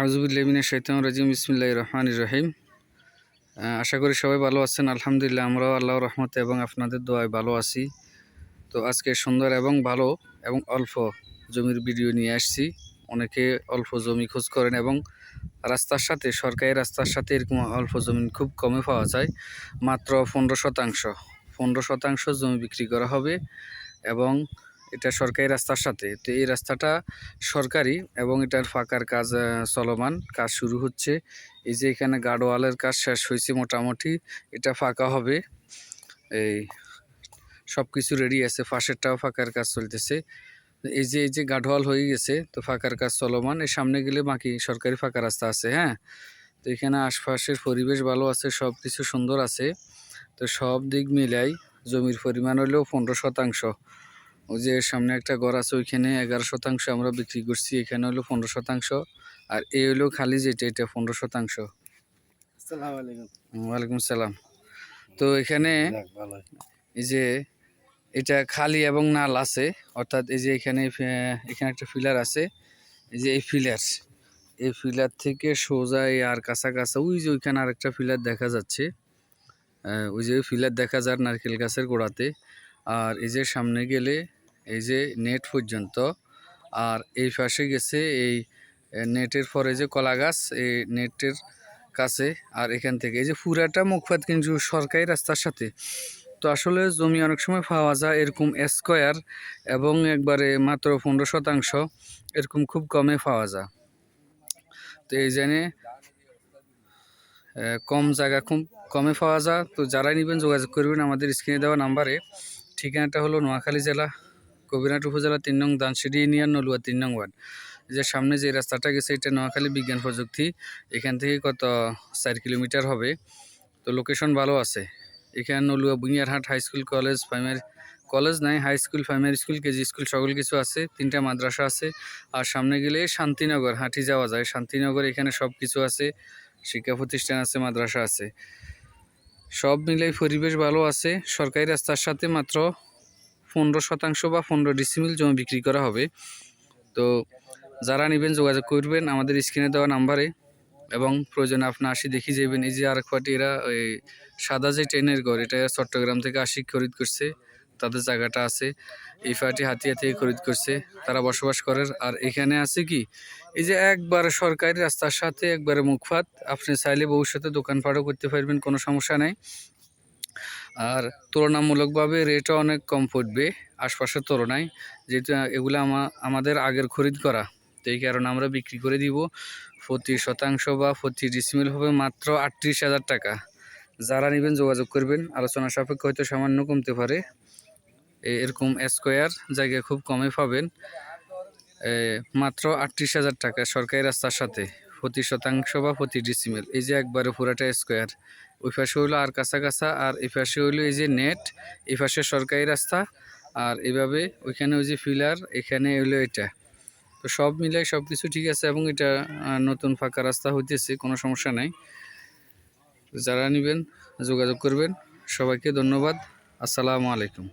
আউজুবুল্লামিনের শৈতান রাজিম ইসমিল্লাহ রহমান রহিম। আশা করি সবাই ভালো আছেন, আলহামদুলিল্লাহ আমরাও আল্লাহ রহমতে এবং আপনাদের দোয়ায় ভালো আছি। তো আজকে সুন্দর এবং ভালো এবং অল্প জমির ভিডিও নিয়ে আসছি। অনেকে অল্প জমি খোঁজ করেন এবং রাস্তার সাথে, সরকারি রাস্তার সাথে এরকম অল্প জমি খুব কমে পাওয়া যায়। মাত্র পনেরো শতাংশ পনেরো শতাংশ জমি বিক্রি করা হবে এবং এটা সরকারি রাস্তার সাথে। তো এই রাস্তাটা সরকারি এবং এটার ফাঁকার কাজ চলমান। কাজ শুরু হচ্ছে। এই যে এখানে গার্ডওয়ালের কাজ শেষ হয়েছে মোটামুটি। এটা ফাঁকা হবে। এই সব কিছু রেডি আছে। পাশেরটাও ফাঁকার কাজ চলতেছে। এই যে এই যে গার্ডওয়াল হয়ে গেছে, তো ফাঁকার কাজ চলমান। এই সামনে গেলে বাকি সরকারি ফাঁকা রাস্তা আছে হ্যাঁ? তো এখানে আশপাশের পরিবেশ ভালো আছে সব কিছু সুন্দর আছে। তো সব দিক মিলাই জমির পরিমাণ হলেও পনেরো শতাংশ। ওই যে সামনে একটা ঘর আছে ওইখানে এগারো শতাংশ আমরা বিক্রি করছি এখানে হলো পনেরো শতাংশ। আর এই হলো খালি যেটা এটা পনেরো শতাংশ। ওয়ালাইকুম সালাম। তো এখানে এই যে এটা খালি এবং নাল আছে অর্থাৎ এই যে এখানে এখানে একটা ফিলার আছে এই যে এই ফিলার। এই ফিলার থেকে সোজা এই আর কাঁচা কাঁচা ওই যে ওইখানে আরেকটা ফিলার দেখা যাচ্ছে। ওই যে ফিলার দেখা যায় নারকেল গাছের গোড়াতে। আর এই যে সামনে গেলে এই যে নেট পর্যন্ত, আর এই পাশে গেছে এই নেটের পরে যে কলা গাছ, এই নেটের কাছে, আর এখান থেকে। এই যে পুরাটা মুখপাত কিন্তু সরকারি রাস্তার সাথে। তো আসলে জমি অনেক সময় পাওয়া যায় এরকম স্কোয়ার এবং একবারে মাত্র পনেরো শতাংশ এরকম খুব কমে পাওয়া যায়। তো এই জন্যে কম জায়গা খুব কমে পাওয়া যায়। তো যারাই নেবেন যোগাযোগ করবেন আমাদের স্ক্রিনে দেওয়া নাম্বারে। ঠিকানাটা হলো নোয়াখালী জেলা কবিরহাট উপজেলা তিন নং দানসিডি ইউনিয়ন, নলুয়া তিন নং ওয়ার্ড। যে সামনে যে রাস্তাটা গেছে, এটা নোয়াখালী বিজ্ঞান প্রযুক্তি। এখান থেকে কত? চার কিলোমিটার হবে। তো লোকেশন ভালো আছে। এখানে Nalua Buniarhat high school college primary, college নাই, high school, primary school, KG school সকল কিছু আছে, তিনটা মাদ্রাসা আছে। আর সামনে গেলে শান্তিনগর, হাঁটি যাওয়া যায়। শান্তিনগর এখানে সব কিছু আছে, শিক্ষা প্রতিষ্ঠান আছে, মাদ্রাসা আছে। সব মিলাই পরিবেশ ভালো আছে। সরকারি রাস্তার সাথে মাত্র পনেরো শতাংশ বা পনেরো ডিসিমিল জমি বিক্রি করা হবে। তো যারা নেবেন যোগাযোগ করবেন আমাদের স্ক্রিনে দেওয়া নাম্বারে এবং প্রয়োজনে আপনি আসি দেখি যাবেন। এই যে আরেক পার্টি এরা ওই সাদা যে ট্রেনের ঘর, এটা চট্টগ্রাম থেকে আসি খরিদ করছে, তাদের জায়গাটা আছে। এই পার্টি হাতিয়া থেকে খরিদ করছে, তারা বসবাস করে আর এখানে আছে কি, এই যে একবারে সরকারি রাস্তার সাথে একবারে মুখপাত, আপনি চাইলে ভবিষ্যতে দোকানপাটও করতে পারবেন, কোনো সমস্যা নাই। আর তুলনামূলকভাবে রেটও অনেক কম পড়বে আশপাশের তুলনায় যেহেতু এগুলো আমা, আমাদের আগের খরিদ করা। তো এই কারণে আমরা বিক্রি করে দিব প্রতি শতাংশ বা প্রতি ডিসমিল হবে মাত্র আটত্রিশ হাজার টাকা। যারা নেবেন যোগাযোগ করবেন, আলোচনা সাপেক্ষে হয়তো সামান্য কমতে পারে। এরকম স্কোয়ার জায়গায় খুব কমে পাবেন। মাত্র আটত্রিশ হাজার টাকা সরকারি রাস্তার সাথে প্রতি শতাংশ বা প্রতি ডিসিমেল। এই যে একবারে পুরাটা স্কোয়ার ওই পাশে হইল আর কাঁচা কাঁচা আর এই পাশে হইল এই যে নেট এই পাশে সরকারি রাস্তা, আর এভাবে ওইখানে ওই যে ফিলার এখানে হইল এটা। তো সব মিলাই সব কিছু ঠিক আছে এবং এটা নতুন ফাঁকা রাস্তা হইতেছে, কোনো সমস্যা নাই। যারা নেবেন, যোগাযোগ করবেন। সবাইকে ধন্যবাদ। আসসালামু আলাইকুম।